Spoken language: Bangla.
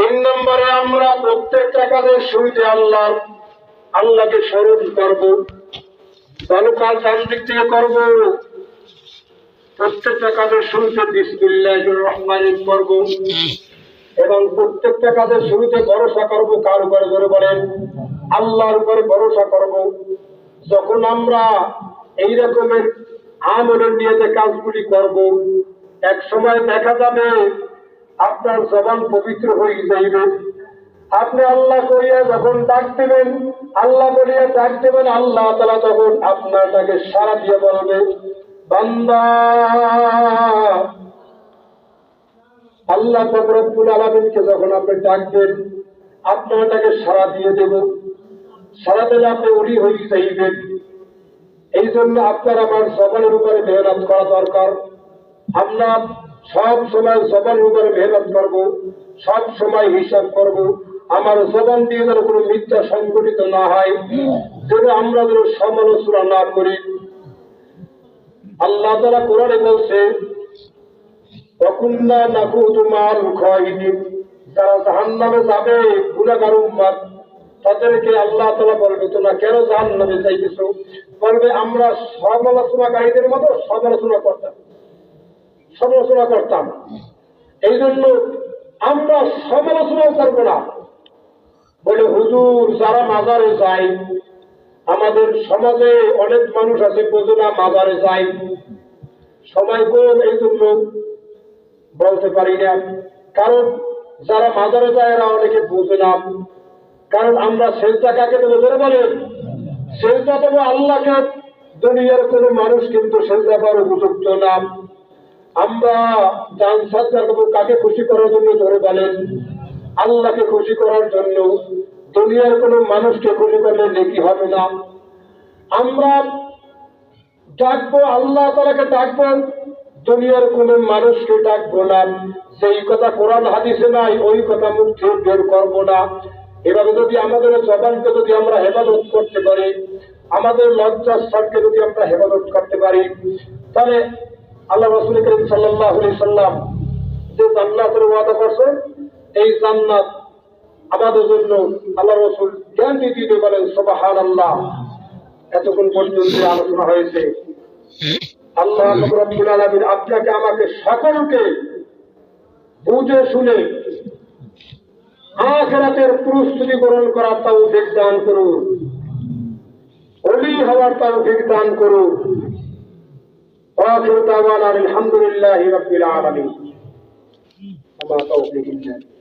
তিন নম্বরে আমরা প্রত্যেকটা কাজের শুরুতে আল্লাহ আল্লাহকে স্মরণ করব ভালো কাজ ডান দিক থেকে করব, প্রত্যেকটা কাজের শুরুতে বিসমিল্লাহ রহমান করব এবং প্রত্যেকটা কাজের শুরুতে ভরসা করব কার উপরে করে বলেন? আল্লাহর উপরে ভরসা করব। যখন আমরা এই রকমের আমলের নিয়ে যে কাজগুলি করব, এক সময় দেখা যাবে আপনার জবান পবিত্র হয়ে যাইবে। আপনি আল্লাহ করিয়া যখন ডাক দেবেন, আল্লাহ বলিয়া ডাক দেবেন, আল্লাহ তালা তখন আপনারটাকে সারা দিয়ে বলবে, বান্দা! আল্লাহ ফকরবুল আলমিনকে যখন আপনি ডাকবেন আপনারটাকে সারা দিয়ে দেব। সারা দিলে আপনি উড়ি হয়ে যাইবেন। এই জন্য আপনার আমার সকলের উপরে মেহনত করা দরকার। আমরা সব সময় জবানের উপরে মেহনত করব, সব সময় হিসাব করব। আমার জবান দিয়ে যেন কোনো মিথ্যা সংগঠিত না হয়, যেন আমরা যেন সমালোচনা না করি। আল্লাহ তারা কোরআনে বলছে অকুন্না নাকুতু মাল খাইদিন যারা জাহান্নামে যাবে, গুনাহগার উম্মত তাদেরকে আল্লাহ তালা বলবে, তোমরা কেন জাহান্নামে যাইতেছো? বলবে, আমরা সমালোচনাকারীদের মতো সমালোচনা করতাম। সমালোচনা করতাম। এই জন্য আমরা সমালোচনাও করব না। বলে, হুজুর, যারা মাজারে যায়, আমাদের সমাজে অনেক মানুষ আছে, বোঝে না মাজারে যায়। সময় কম এই জন্য বলতে পারি না। কারণ যারা মাজারে যায়, এরা অনেকে বোঝে না। কারণ আমরা সেজদা কাকে দেবো, ধরে বলেন। সেজদা দেবো আল্লাহকে, দুনিয়ার কোনো মানুষ কিন্তু সেজদা করার উপযুক্ত না। আমরা দান সজ্জা করব কাকে খুশি করার জন্য ধরে বলেন, আল্লাহকে খুশি করার জন্য দুনিয়ার কোনো মানুষকে খুশি করলে নেকি হবে না। আমরা ডাকবো, আল্লাহ তালাকে ডাকবো, দুনিয়ার কোন মানুষকে ডাকবো না। সেই কথা কোরআন হাদিসে নাই, ওই কথা মুখ বের করব না। এভাবে যদি আমাদের জবানকে যদি আমরা হেফাজত করতে পারি, আমাদের লজ্জাস্থানকে যদি আমরা হেফাজত করতে পারি, তাহলে আল্লাহ রসুল করিম সাল্লাহ সাল্লাম যে জান্নাতের ওয়াদা করছে, এই জান্নাত আমাদের জন্য আল্লাহ রসুল জ্ঞান দিতে বলেন সবাহান আল্লাহ এতক্ষণ পর্যন্ত আলোচনা হয়েছে, আল্লাহ রব্বুল আলামিন আপনাকে আমাকে সকলকে বুঝে শুনে আখেরাতের প্রস্তুতি গ্রহণ করার তাও দান করুন। অলি হওয়ার তাও দান করুন। وآخر دعوانا الحمد لله رب العالمين. وما توفيق إلا بالله.